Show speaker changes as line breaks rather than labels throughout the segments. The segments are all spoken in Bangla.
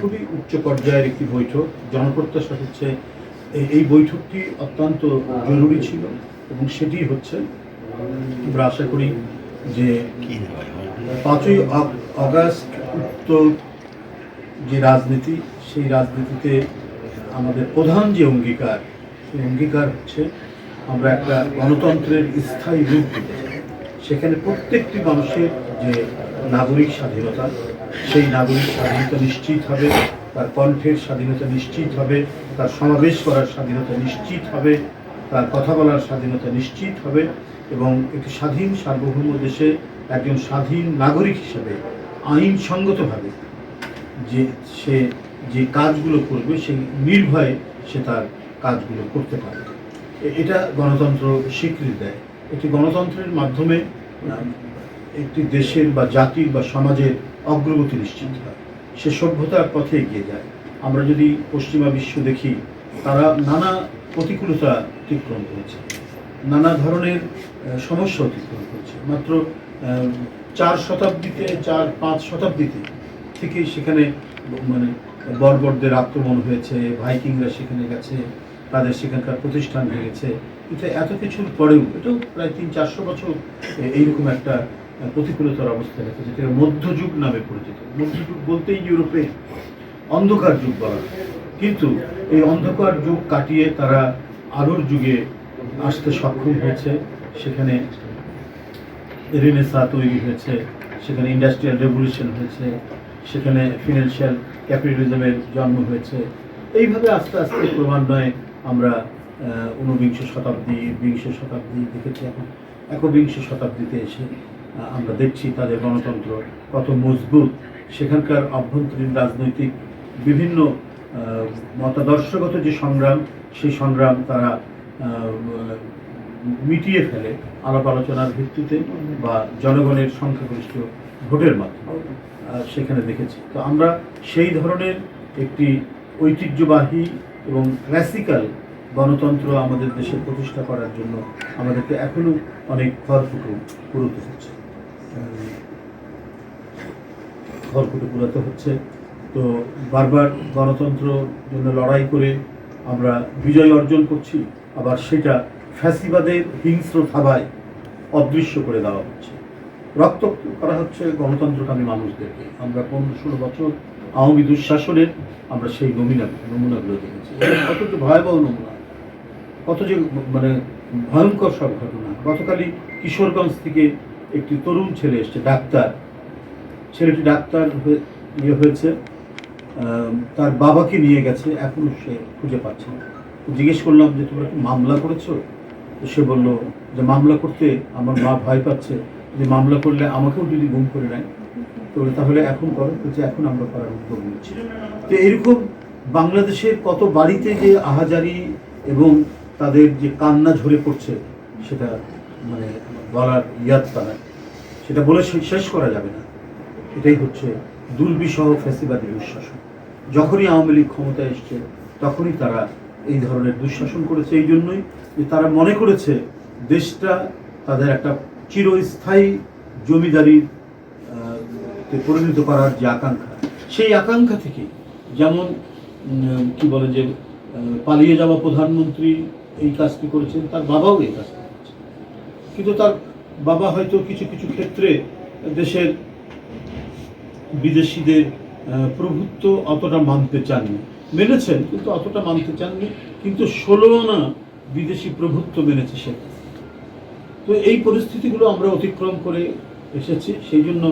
খুবই উচ্চ পর্যায়ের একটি বৈঠক। জনপ্রত্যাশা হচ্ছে এই- বৈঠকটি অত্যন্ত জরুরি ছিল এবং সেটি হচ্ছে। আমরা আশা করি যে পাঁচই অগাস্ট উত্তর যে রাজনীতি, সেই রাজনীতিতে আমাদের প্রধান যে অঙ্গীকার, সেই অঙ্গীকার হচ্ছে, আমরা একটা গণতন্ত্রের স্থায়ী রূপ সেখানে প্রত্যেকটি মানুষের যে নাগরিক স্বাধীনতা সেই নাগরিক স্বাধীনতা নিশ্চিত হবে, তার কণ্ঠের স্বাধীনতা নিশ্চিত হবে, তার সমাবেশ করার স্বাধীনতা নিশ্চিত হবে, তার কথা বলার স্বাধীনতা নিশ্চিত হবে এবং একটি স্বাধীন সার্বভৌম দেশে একজন স্বাধীন নাগরিক হিসেবে আইনসঙ্গতভাবে যে সে যে কাজগুলো করবে, সেই নির্ভয়ে সে তার কাজগুলো করতে পারে এটা গণতন্ত্র স্বীকৃতি দেয়। একটি গণতন্ত্রের মাধ্যমে একটি দেশের বা জাতির বা সমাজের অগ্রগতি নিশ্চিত হয়। সে সভ্যতার পথে এগিয়ে যায়। আমরা যদি পশ্চিমা বিশ্ব দেখি, তারা নানা প্রতিকূলতা অতিক্রম করেছে। নানা ধরনের সমস্যা অতিক্রম করেছে। মাত্র চার শতাব্দীতে, চার, পাঁচ শতাব্দীতে থেকেই সেখানে মানে বর্বরদের আক্রমণ হয়েছে, ভাইকিংরা সেখানে গেছে, তাদের সেখানকার প্রতিষ্ঠান ভেঙেছে। কিন্তু এত কিছুর পরেও, এটাও প্রায় তিন, চারশো বছর এইরকম একটা প্রতিকূলতার অবস্থা রেখেছে যেটা মধ্যযুগ নামে পরিচিত। মধ্যযুগ বলতেই ইউরোপে অন্ধকার যুগ বলা কিন্তু এই অন্ধকার যুগ কাটিয়ে তারা আলোর যুগে আসতে সক্ষম হয়েছে। সেখানে রেনেসা তৈরি হয়েছে, সেখানে ইন্ডাস্ট্রিয়াল রেভলিউশন হয়েছে, সেখানে ফিনান্সিয়াল ক্যাপিটালিজমের জন্ম হয়েছে। এইভাবে আস্তে আস্তে ক্রমান্বয়ে আমরা ঊনবিংশ শতাব্দী, বিংশ শতাব্দী দেখেছি এখন, একবিংশ শতাব্দীতে এসে আমরা দেখছি তাদের গণতন্ত্র কত মজবুত। সেখানকার অভ্যন্তরীণ রাজনৈতিক বিভিন্ন মতাদর্শগত যে সংগ্রাম, সেই সংগ্রাম তারা মিটিয়ে ফেলে আলাপ আলোচনার ভিত্তিতে বা জনগণের সংখ্যাগরিষ্ঠ ভোটের মাধ্যমে সেখানে দেখেছি। তো আমরা সেই ধরনের একটি ঐতিহ্যবাহী এবং ক্লাসিক্যাল গণতন্ত্র আমাদের দেশে প্রতিষ্ঠা করার জন্য আমাদেরকে এখনও অনেক খড়কুটো পুরোতে হচ্ছে। খড়কুটো পুরাতে হচ্ছে। তো বারবার গণতন্ত্র জন্য লড়াই করে আমরা বিজয় অর্জন করছি, আবার সেটা ফ্যাসিবাদের হিংস্র থাবায় অদৃশ্য করে দেওয়া হচ্ছে। রক্ত করা হচ্ছে গণতন্ত্রকামী মানুষদেরকে। আমরা পনেরো ষোলো বছর আওয়ামী দুঃশাসনের আমরা সেই নমুনা, নমুনাগুলো দেখেছি। কত যে ভয়াবহ নমুনা। কত যে মানে ভয়ঙ্কর সব ঘটনা। গতকালই কিশোরগঞ্জ থেকে একটি তরুণ ছেলে এসছে, ডাক্তার। ছেলেটি ডাক্তার ইয়ে হয়েছে। তার বাবাকে নিয়ে গেছে, এখনও সে খুঁজে পাচ্ছে না। জিজ্ঞেস করলাম যে, তোমরা কি মামলা করেছ? তো সে বলল, যে মামলা করতে আমার মা ভয় পাচ্ছে, যে মামলা করলে আমাকেও যদি গুম করে নেয়, তো তাহলে এখন করো, বলছে, এখন আমরা করার উদ্যোগ নিচ্ছি। তো এরকম বাংলাদেশের কত বাড়িতে যে আহাজারি এবং তাদের যে কান্না ঝরে পড়ছে, সেটা মানে বলার ইয়াত্তা নাই সেটা বলে শেষ করা যাবে না। এটাই হচ্ছে দুর্বিষহ ফ্যাসিবাদী দুঃশাসন। যখনই আওয়ামী লীগ ক্ষমতায় এসছে, তখনই তারা এই ধরনের দুঃশাসন করেছে। এই জন্যই যে তারা মনে করেছে দেশটা তাদের একটা চিরস্থায়ী জমিদারির পরিণত করার যে আকাঙ্ক্ষা, সেই আকাঙ্ক্ষা থেকে যেমন কি বলে যে পালিয়ে যাওয়া প্রধানমন্ত্রী এই কাজটি করেছেন, তার বাবাও এই কাজটি কিন্তু তার বাবা হয়তো কিছু কিছু ক্ষেত্রে দেশের বিদেশিদের প্রভুত্ব অতটা মানতে চাননি। মেনেছেন, কিন্তু অতটা মানতে চাননি। কিন্তু ষোলো আনা বিদেশি প্রভুত্ব মেনেছে সে। তো এই পরিস্থিতিগুলো আমরা অতিক্রম করে এসেছি। সেই জন্য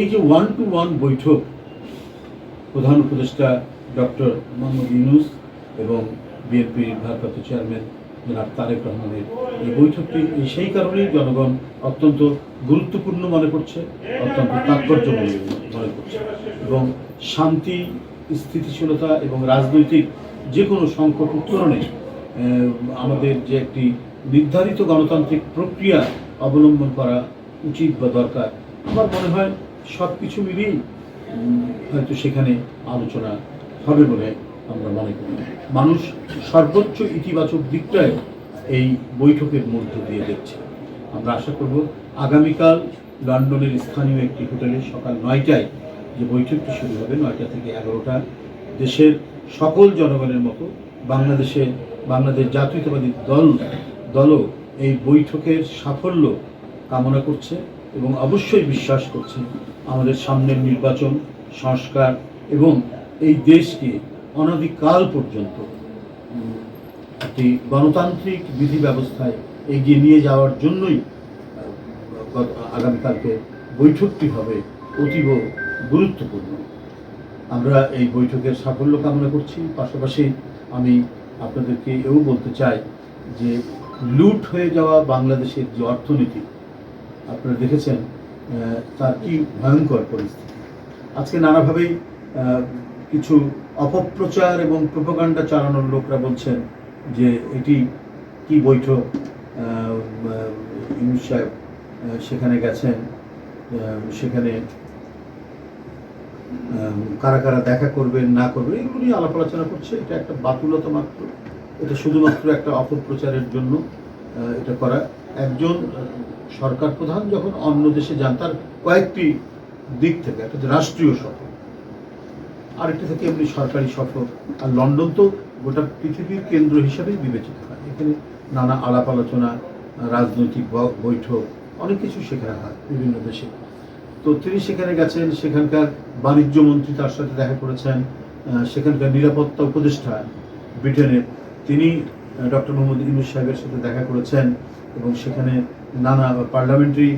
এই যে ওয়ান টু ওয়ান বৈঠক, প্রধান উপদেষ্টা ডক্টর মোহাম্মদ ইউনুস এবং বিএনপির ভারপ্রাপ্ত চেয়ারম্যান জনাব তারেক রহমানের এই বৈঠকটি সেই কারণেই জনগণ অত্যন্ত গুরুত্বপূর্ণ মনে করছে, অত্যন্ত তাৎপর্যময় মনে করছে। এবং শান্তি, স্থিতিশীলতা এবং রাজনৈতিক যে কোনো সংকট উত্তরণে আমাদের যে একটি নির্ধারিত গণতান্ত্রিক প্রক্রিয়া অবলম্বন করা উচিত বা দরকার, আমার মনে হয় সব কিছু মিলিয়েই হয়তো সেখানে আলোচনা হবে বলে আমরা মনে করি। মানুষ সর্বোচ্চ ইতিবাচক দিকটাই এই বৈঠকের মধ্য দিয়ে দেখছে। আমরা আশা করব আগামীকাল লন্ডনের স্থানীয় একটি হোটেলে সকাল নয়টায় যে বৈঠকটি শুরু হবে, নয়টা থেকে এগারোটা, দেশের সকল জনগণের মতো বাংলাদেশে বাংলাদেশ জাতীয়তাবাদী দল, দলও এই বৈঠকের সাফল্য কামনা করছে এবং অবশ্যই বিশ্বাস করছে আমাদের সামনের নির্বাচন, সংস্কার এবং এই দেশকে অনধিকাল পর্যন্ত একটি গণতান্ত্রিক বিধি ব্যবস্থায় এগিয়ে নিয়ে যাওয়ার জন্যই আগামীকালকে বৈঠকটি হবে অতীব গুরুত্বপূর্ণ। আমরা এই বৈঠকের সাফল্য কামনা করছি। পাশাপাশি আমি আপনাদেরকে এও বলতে চাই যে লুট হয়ে যাওয়া বাংলাদেশের যে অর্থনীতি, আপনারা দেখেছেন তার কি ভয়ঙ্কর পরিস্থিতি। আজকে নানাভাবেই কিছু অপপ্রচার এবং প্রোপাগান্ডা চালানোর লোকরা বলছেন যে এটি কি বৈঠক আহ, সাহেব সেখানে গেছেন সেখানে কারা কারা দেখা করবেন না করবেন এগুলো নিয়ে আলাপ আলোচনা করছে। এটা একটা বাতুলতা মাত্র। এটা শুধুমাত্র একটা অপপ্রচারের জন্য এটা করা। একজন সরকার প্রধান যখন অন্য দেশে যান তার কয়েকটি দিক থেকে একটা রাষ্ট্রীয় সফর আরেকটি থেকে এমনি সরকারি সফর আর লন্ডন তো গোটা পৃথিবীর কেন্দ্র হিসাবেই বিবেচিত হয়। এখানে নানা আলাপ আলোচনা, রাজনৈতিক বৈঠক, অনেক কিছু সেখানে হয় বিভিন্ন দেশে। তো তিনি সেখানে গেছেন, সেখানকার বাণিজ্য মন্ত্রী তার সাথে দেখা করেছেন সেখানকার নিরাপত্তা উপদেষ্টা ব্রিটেনের তিনি ডক্টর মোহাম্মদ ইউনুস সাহেবের সাথে দেখা করেছেন এবং সেখানে নানা পার্লামেন্টারি